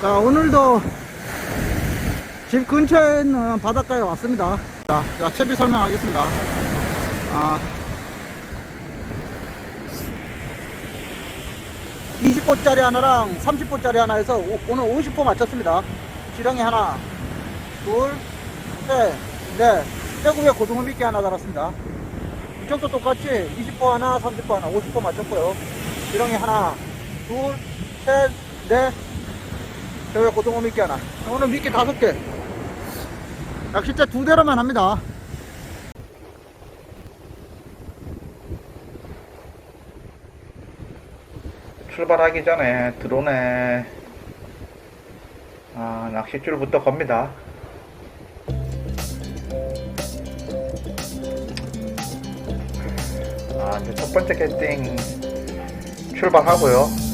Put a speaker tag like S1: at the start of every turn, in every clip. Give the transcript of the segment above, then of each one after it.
S1: 자, 오늘도 집 근처에 있는 바닷가에 왔습니다. 자, 자 채비 설명하겠습니다. 아, 20호짜리 하나랑 30호짜리 하나 오, 오늘 50호 맞췄습니다. 지렁이 하나, 둘, 셋, 넷. 떼구에 고등어 미끼 하나 달았습니다. 이쪽도 똑같이 20호 하나, 30호 하나, 50호 맞췄고요. 지렁이 하나, 둘, 셋, 넷. 저기 고등어 미끼 하나. 오늘 미끼 다섯 개. 낚싯대 두 대로만 합니다.
S2: 출발하기 전에 드론에 아, 낚싯줄부터 겁니다. 아, 이제 첫 번째 캐스팅 출발하고요.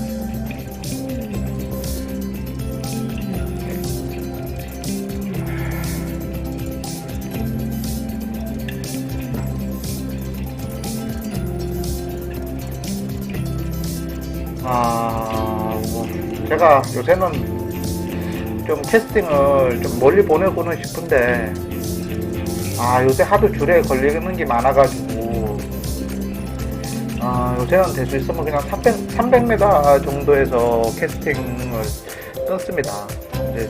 S2: 제가 요새는 좀 캐스팅을 좀 멀리 보내고는 싶은데, 아, 요새 하도 줄에 걸리는 게 많아가지고, 아, 요새는 될 수 있으면 그냥 300, 300m 정도에서 캐스팅을 끊습니다. 이제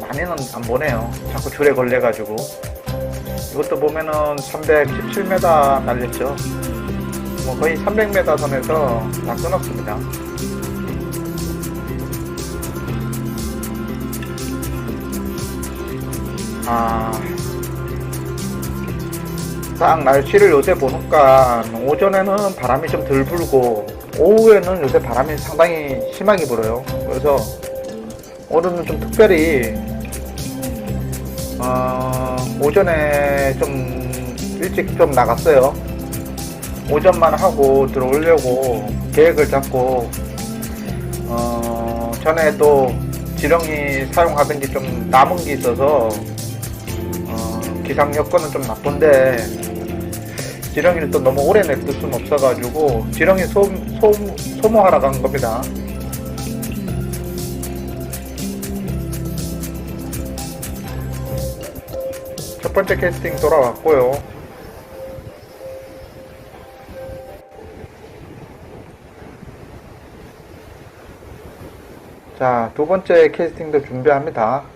S2: 많이는 안 보내요. 자꾸 줄에 걸려가지고. 이것도 보면은 317m 날렸죠. 뭐 거의 300m 선에서 다 끊었습니다. 아, 딱 날씨를 요새 보니까 오전에는 바람이 좀 덜 불고 오후에는 요새 바람이 상당히 심하게 불어요. 그래서 오늘은 좀 특별히 어, 오전에 좀 일찍 좀 나갔어요. 오전만 하고 들어오려고 계획을 잡고 어, 전에 또 지렁이 사용하던 게 좀 남은 게 있어서 어, 기상 여건은 좀 나쁜데 지렁이를 또 너무 오래 냅둘 수는 없어가지고 지렁이 소, 소, 소모하러 간 겁니다. 첫 번째 캐스팅 돌아왔고요. 자, 두 번째 캐스팅도 준비합니다.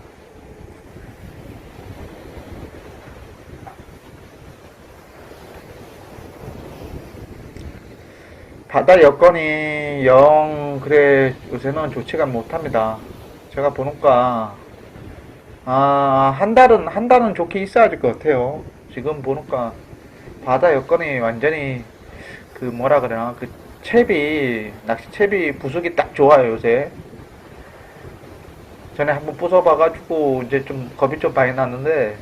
S2: 바다 여건이 영 그래 요새는 좋지가 못합니다. 제가 보니까 아, 한 달은 한 달은 좋게 있어야 될 것 같아요. 지금 보니까 바다 여건이 완전히 그 뭐라 그래나 그 채비 낚시 채비 부수기 딱 좋아요 요새. 전에 한번 부숴봐가지고 이제 좀 겁이 좀 많이 났는데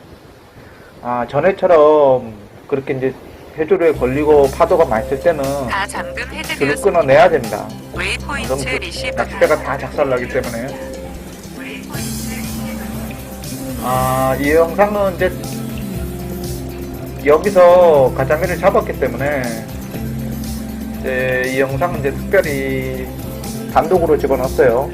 S2: 아 전에처럼 그렇게 이제 해조류에 걸리고 파도가 많이 쓸 때는
S3: 다 잠금
S2: 줄을
S3: 해제되었습니다.
S2: 끊어내야 됩니다. 그럼
S3: 웨이포인트
S2: 그
S3: 리시버
S2: 낚싯대가 다 작살나기 때문에 아 이 영상은 이제 여기서 가자미를 잡았기 때문에 이제 이 영상은 이제 특별히 단독으로 집어넣었어요.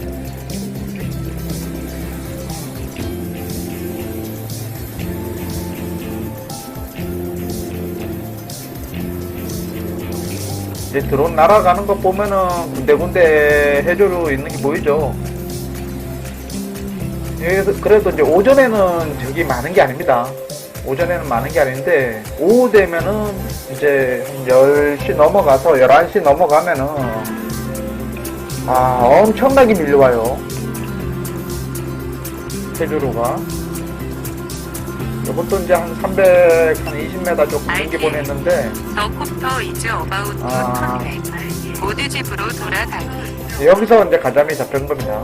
S2: 이제 드론 날아가는 거 보면은 군데군데 해조류 있는 게 보이죠. 예, 그래도 이제 오전에는 저기 많은 게 아닙니다. 오전에는 많은 게 아닌데 오후 되면은 이제 한 10시 넘어가서 11시 넘어가면은 아 엄청나게 밀려와요. 해조류가. 이것도 이제 한 300, 한 20m 조금 넘게 보냈는데.
S3: 더 콥터 이즈 어바웃
S2: 아.
S3: 모두 집으로 돌아가기
S2: 여기서 이제 가자미 잡힌 겁니다.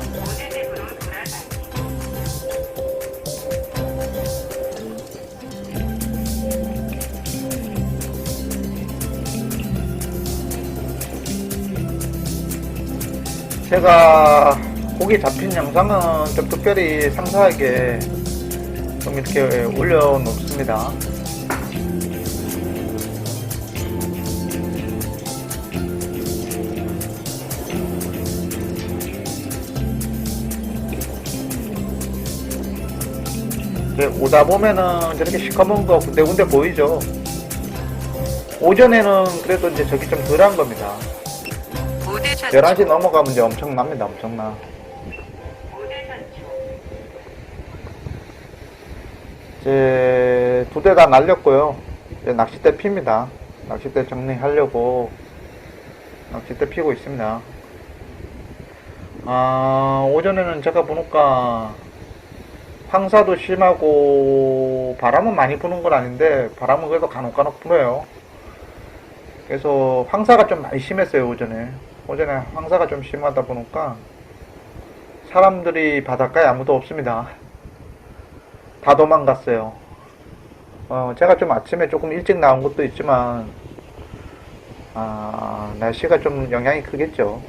S2: 제가 고기 잡힌 영상은 좀 특별히 상세하게 좀 이렇게 올려 놓습니다. 네, 오다 보면은 저렇게 시커먼 거 군데군데 보이죠. 오전에는 그래도 이제 저기 좀 덜한 겁니다. 11시 넘어가면 이제 엄청납니다. 엄청나. 이제 두 대 다 날렸고요. 이제 낚싯대 핍니다. 낚싯대 정리하려고 낚싯대 피고 있습니다. 아, 오전에는 제가 보니까 황사도 심하고 바람은 많이 부는 건 아닌데 바람은 그래도 간혹간혹 불어요. 그래서 황사가 좀 많이 심했어요, 오전에. 오전에 황사가 좀 심하다 보니까 사람들이 바닷가에 아무도 없습니다. 다 도망갔어요. 어, 제가 좀 아침에 조금 일찍 나온 것도 있지만, 아, 날씨가 좀 영향이 크겠죠.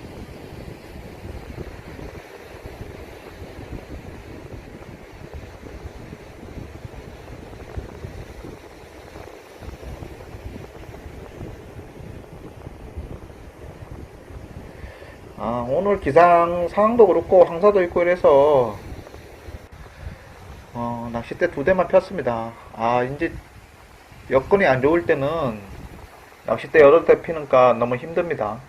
S2: 아, 오늘 기상 상황도 그렇고 황사도 있고 이래서 어, 낚싯대 두 대만 폈습니다. 아, 이제 여건이 안 좋을 때는 낚싯대 여러 대 피니까 너무 힘듭니다.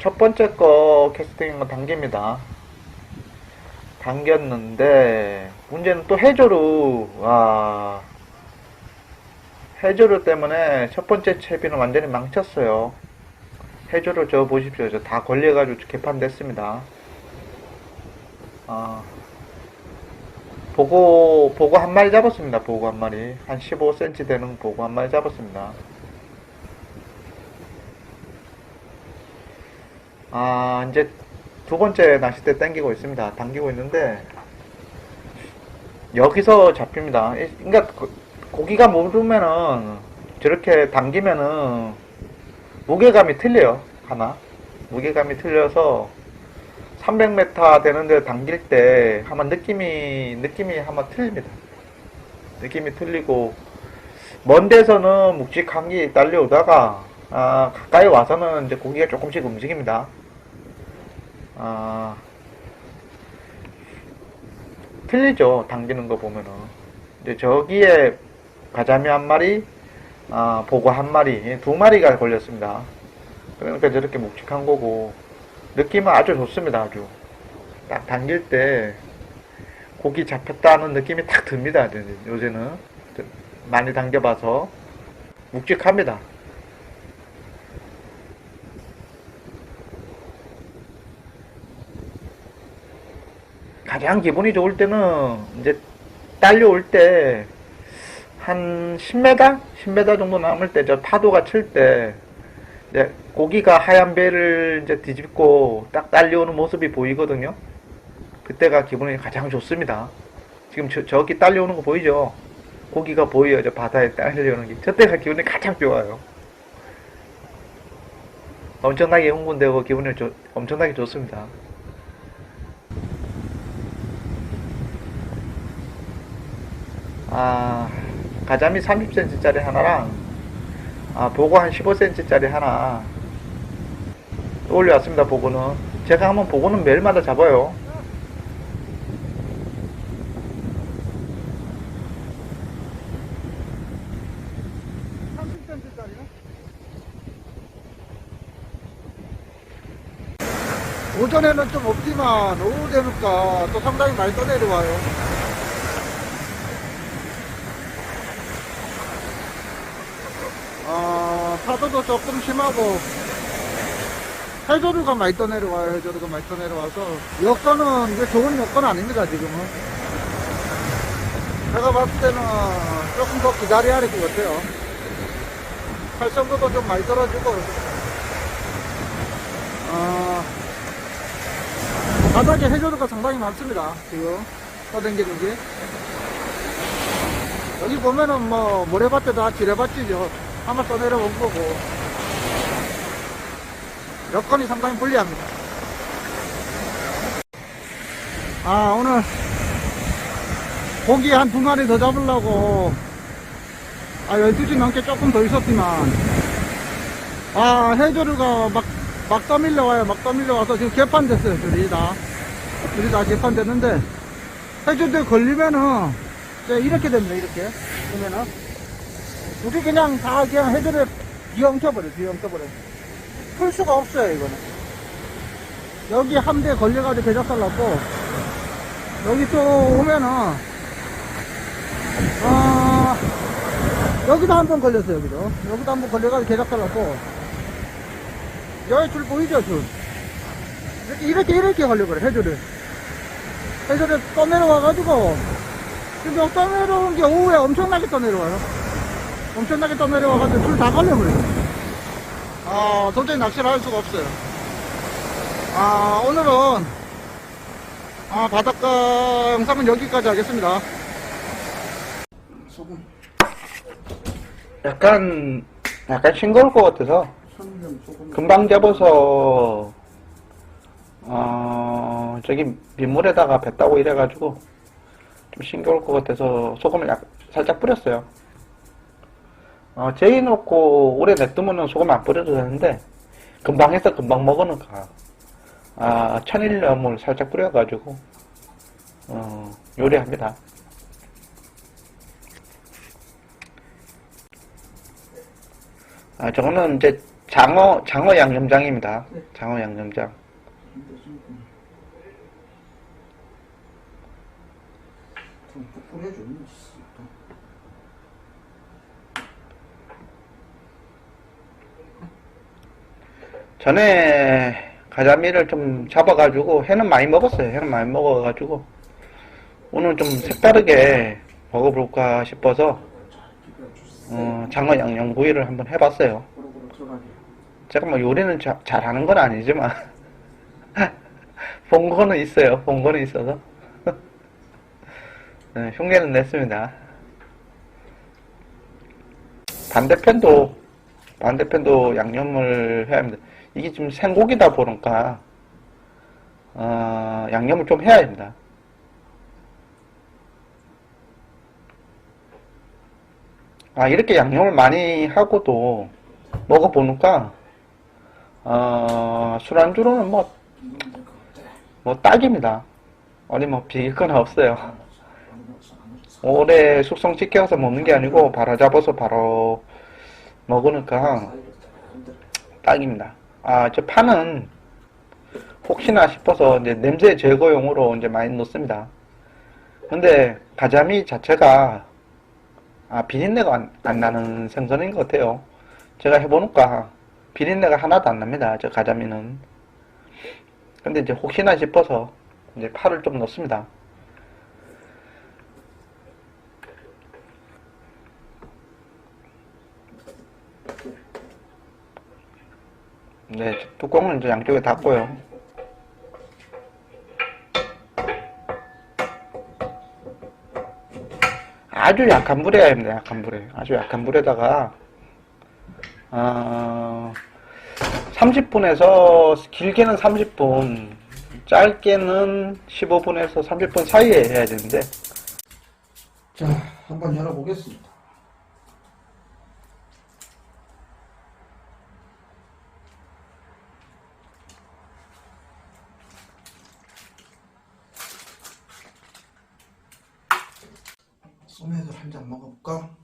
S2: 첫 번째 거 캐스팅인 건 당깁니다. 당겼는데 문제는 또 해조류 와 해조류 때문에 첫 번째 채비는 완전히 망쳤어요. 해조를 저 보십시오. 저 다 걸려가지고 개판됐습니다. 아, 보고, 보고 한 마리 잡았습니다. 보고 한 마리. 한 15cm 되는 보고 한 마리 잡았습니다. 아, 이제 두 번째 낚싯대 당기고 있습니다. 당기고 있는데, 여기서 잡힙니다. 이- 그러니까 고- 고기가 모르면은, 저렇게 당기면은, 무게감이 틀려요. 하나. 무게감이 틀려서 300m 되는데 당길 때 아마 느낌이 느낌이 아마 틀립니다. 느낌이 틀리고 먼 데서는 묵직한 게 딸려오다가 아, 가까이 와서는 이제 고기가 조금씩 움직입니다. 아, 틀리죠. 당기는 거 보면은. 이제 저기에 가자미 한 마리, 아, 보고 한 마리, 두 마리가 걸렸습니다. 그러니까 저렇게 묵직한 거고, 느낌은 아주 좋습니다, 아주. 딱 당길 때, 고기 잡혔다는 느낌이 딱 듭니다, 요새는. 많이 당겨봐서. 묵직합니다. 가장 기분이 좋을 때는, 이제, 딸려올 때, 한 10m? 10m 정도 남을 때, 저 파도가 칠 때, 이제 고기가 하얀 배를 이제 뒤집고 딱 딸려오는 모습이 보이거든요. 그때가 기분이 가장 좋습니다. 지금 저, 저기 딸려오는 거 보이죠? 고기가 보여요. 저 바다에 딸려오는 게. 저때가 기분이 가장 좋아요. 엄청나게 흥분되고 기분이 좋- 엄청나게 좋습니다. 아, 가자미 30cm짜리 하나랑, 아, 보고 한 15cm짜리 하나, 올려왔습니다, 보고는. 제가 한번 보고는 매일마다 잡아요.
S1: 오전에는 좀 없지만 오후 되니까 또 상당히 많이 떠내려와요. 아, 파도도 조금 심하고 해조류가 많이 떠내려와요. 해조류가 많이 떠내려와서 여건은 이게 좋은 여건 아닙니다. 지금은. 제가 봤을 때는 조금 더 기다려야 할 것 같아요. 활성도도 좀 많이 떨어지고 아, 바닥에 해저드가 상당히 많습니다. 지금 떠댕기는 게. 여기 보면은 뭐 모래밭에 다 지뢰밭이죠. 한번 떠내려온 거고. 여건이 상당히 불리합니다. 아 오늘 고기 한 두 마리 더 잡으려고 아 12시 넘게 조금 더 있었지만 아 해조류가 막, 막 떠밀려 와요 막 떠밀려 와서 지금 개판됐어요 둘이 다 둘이 다 개판됐는데 해저드에 걸리면은 이렇게 됩니다 이렇게 그러면은 우리 그냥 다 그냥 해저드에 비엉켜버려 비엉켜버려 풀 수가 없어요 이거는. 여기 한 대 걸려가지고 대작살 났고 여기 또 오면은 아 여기도 한 번 걸렸어요 여기도. 여기도 한 번 걸려가지고 대작살 났고. 여기 줄 보이죠 줄? 이렇게 이렇게 이렇게 걸려버려 해저드 해저드 떠내려와가지고 지금 떠내려온 게 오후에 엄청나게 떠내려와요 엄청나게 떠내려와가지고 줄다 걸려버려요. 아 도저히 낚시를 할 수가 없어요. 아 오늘은 아 바닷가 영상은 여기까지 하겠습니다. 소금.
S2: 약간 약간 싱거울 것 같아서
S1: 참기름 소금.
S2: 금방 잡아서 어 저기 민물에다가 뱉다고 이래가지고 좀 싱거울 것 같아서 소금을 약 살짝 뿌렸어요. 어 제이 넣고 오래 냅두면은 소금 안 뿌려도 되는데 금방 해서 금방 먹으니까 아 천일염을 살짝 뿌려가지고 어 요리합니다. 아 저거는 이제 장어 장어 양념장입니다. 장어 양념장.
S1: 좀 뿌려줘
S2: 전에 가자미를 좀 잡아가지고 회는 많이 먹었어요. 회는 많이 먹어가지고 오늘 좀 색다르게 먹어볼까 싶어서 어, 장어 양념구이를 한번 해봤어요. 제가 뭐 요리는 자- 잘하는 건 아니지만 본 거는 있어요. 본 거는 있어서 네, 흉내는 냈습니다. 반대편도 반대편도 양념을 해야 합니다. 이게 지금 생고기다 보니까 어, 양념을 좀 해야 됩니다. 아 이렇게 양념을 많이 하고도 먹어보니까 어, 술안주로는 뭐, 뭐 딱입니다. 어디 뭐 비길 건 없어요. 오래 숙성 시켜서 먹는 게 아니고 바로 잡아서 바로 먹으니까 딱입니다. 아, 저 파는 혹시나 싶어서 이제 냄새 제거용으로 이제 많이 넣습니다. 근데 가자미 자체가 아, 비린내가 안, 안 나는 생선인 것 같아요. 제가 해보니까 비린내가 하나도 안 납니다. 저 가자미는. 근데 이제 혹시나 싶어서 이제 파를 좀 넣습니다. 네, 뚜껑은 이제 양쪽에 닫고요. 아주 약한 불에 해야 합니다. 약한 불에. 아주 약한 불에다가, 어, 30분에서, 길게는 30분, 짧게는 15분에서 30분 사이에 해야 되는데,
S1: 자 한번 열어보겠습니다 소맥을 한 잔 먹어볼까?